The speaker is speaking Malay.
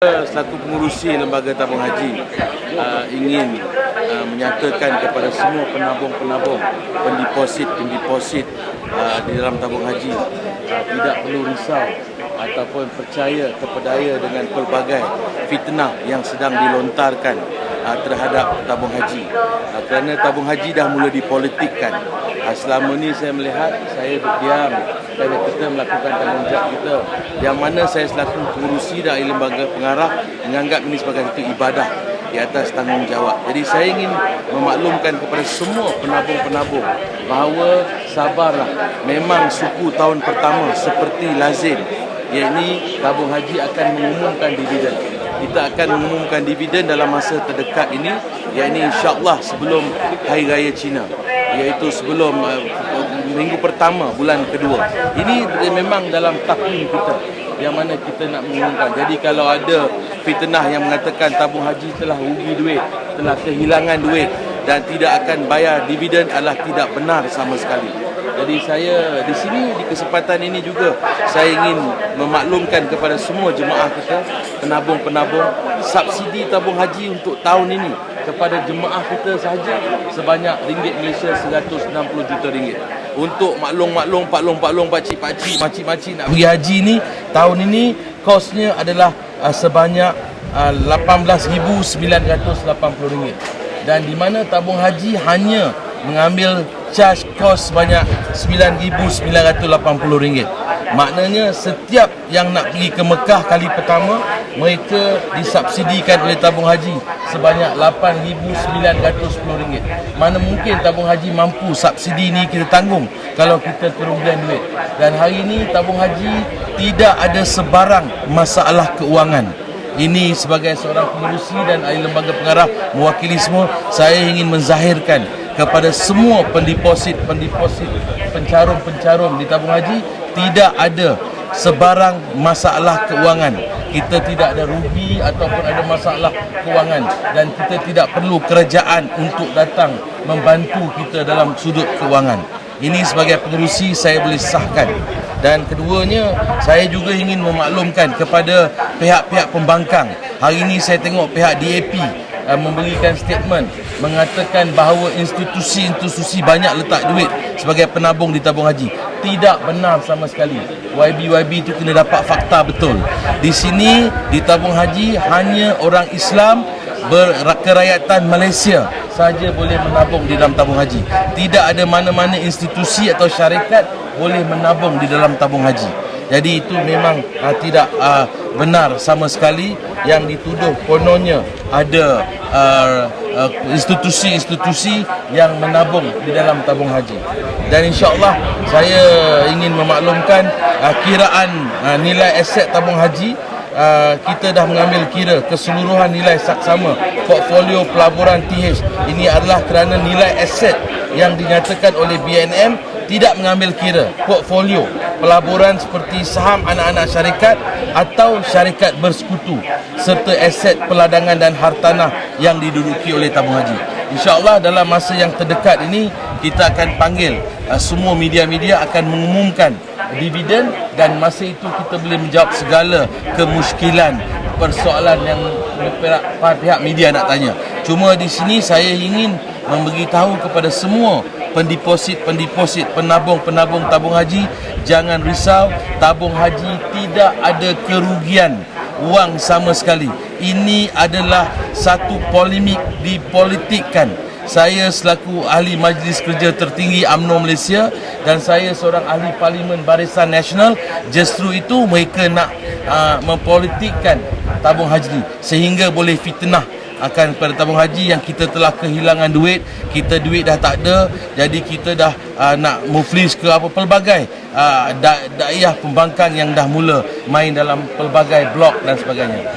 Selaku pengurusi Lembaga Tabung Haji uh, ingin uh, menyatakan kepada semua penabung-penabung pendeposit-pendeposit uh, di dalam tabung haji uh, tidak perlu risau ataupun percaya kepadanya dengan pelbagai fitnah yang sedang dilontarkan uh, terhadap tabung haji. Uh, kerana tabung haji dah mula dipolitikkan selama ni saya melihat saya berdiam kerana kita melakukan tanggungjawab kita yang mana saya selaku pengurusi dari lembaga pengarah menganggap ini sebagai satu ibadah di atas tanggungjawab. Jadi saya ingin memaklumkan kepada semua penabung-penabung bahawa sabarlah. Memang suku tahun pertama seperti lazim yakni tabung haji akan mengumumkan dividen. Kita akan mengumumkan dividen dalam masa terdekat ini yakni insya-Allah sebelum hari raya Cina iaitu sebelum uh, minggu pertama bulan kedua. Ini memang dalam takwim kita yang mana kita nak mengumumkan. Jadi kalau ada fitnah yang mengatakan tabung haji telah rugi duit, telah kehilangan duit dan tidak akan bayar dividen adalah tidak benar sama sekali. Jadi saya di sini di kesempatan ini juga saya ingin memaklumkan kepada semua jemaah kita penabung-penabung subsidi tabung haji untuk tahun ini kepada jemaah kita sahaja sebanyak ringgit Malaysia 160 juta ringgit. Untuk maklum-maklum, paklong-paklong, pakcik-pakcik, makcik-makcik nak pergi haji ni tahun ini kosnya adalah uh, sebanyak uh, RM18,980 ringgit. Dan di mana tabung haji hanya mengambil charge kos sebanyak RM9,980 ringgit. Maknanya setiap yang nak pergi ke Mekah kali pertama mereka disubsidikan oleh tabung haji sebanyak RM8,910. Mana mungkin tabung haji mampu subsidi ni kita tanggung kalau kita kerugian duit. Dan hari ini tabung haji tidak ada sebarang masalah keuangan. Ini sebagai seorang pengurusi dan ahli lembaga pengarah mewakili semua, saya ingin menzahirkan kepada semua pendeposit-pendeposit pencarum-pencarum di tabung haji tidak ada sebarang masalah keuangan. Kita tidak ada rugi ataupun ada masalah keuangan dan kita tidak perlu kerajaan untuk datang membantu kita dalam sudut keuangan. Ini sebagai pengerusi saya boleh sahkan. Dan keduanya, saya juga ingin memaklumkan kepada pihak-pihak pembangkang. Hari ini saya tengok pihak DAP uh, memberikan statement mengatakan bahawa institusi-institusi banyak letak duit sebagai penabung di tabung haji. Tidak benar sama sekali. YB-YB itu kena dapat fakta betul. Di sini di tabung haji hanya orang Islam berkerakyatan Malaysia saja boleh menabung di dalam tabung haji. Tidak ada mana-mana institusi atau syarikat boleh menabung di dalam tabung haji. Jadi itu memang uh, tidak uh, benar sama sekali yang dituduh kononnya. Ada uh, uh, institusi-institusi yang menabung di dalam tabung haji. Dan insya-Allah saya ingin memaklumkan uh, kiraan uh, nilai aset tabung haji Uh, kita dah mengambil kira keseluruhan nilai saksama. Portfolio pelaburan TH ini adalah kerana nilai aset yang dinyatakan oleh BNM tidak mengambil kira portfolio pelaburan seperti saham anak-anak syarikat atau syarikat bersekutu serta aset peladangan dan hartanah yang diduduki oleh tabung haji. InsyaAllah dalam masa yang terdekat ini kita akan panggil uh, semua media-media akan mengumumkan dividen dan masa itu kita boleh menjawab segala kemusykilan persoalan yang pihak, pihak media nak tanya. Cuma di sini saya ingin memberitahu kepada semua pendeposit-pendeposit penabung-penabung tabung haji jangan risau tabung haji tidak ada kerugian wang sama sekali. Ini adalah satu polemik dipolitikkan. Saya selaku ahli majlis kerja tertinggi UMNO Malaysia dan saya seorang ahli parlimen Barisan Nasional justru itu mereka nak uh, mempolitikkan tabung haji sehingga boleh fitnah akan pada tabung haji yang kita telah kehilangan duit kita duit dah tak ada jadi kita dah uh, nak muflis ke apa pelbagai uh, da- daerah pembangkang yang dah mula main dalam pelbagai blok dan sebagainya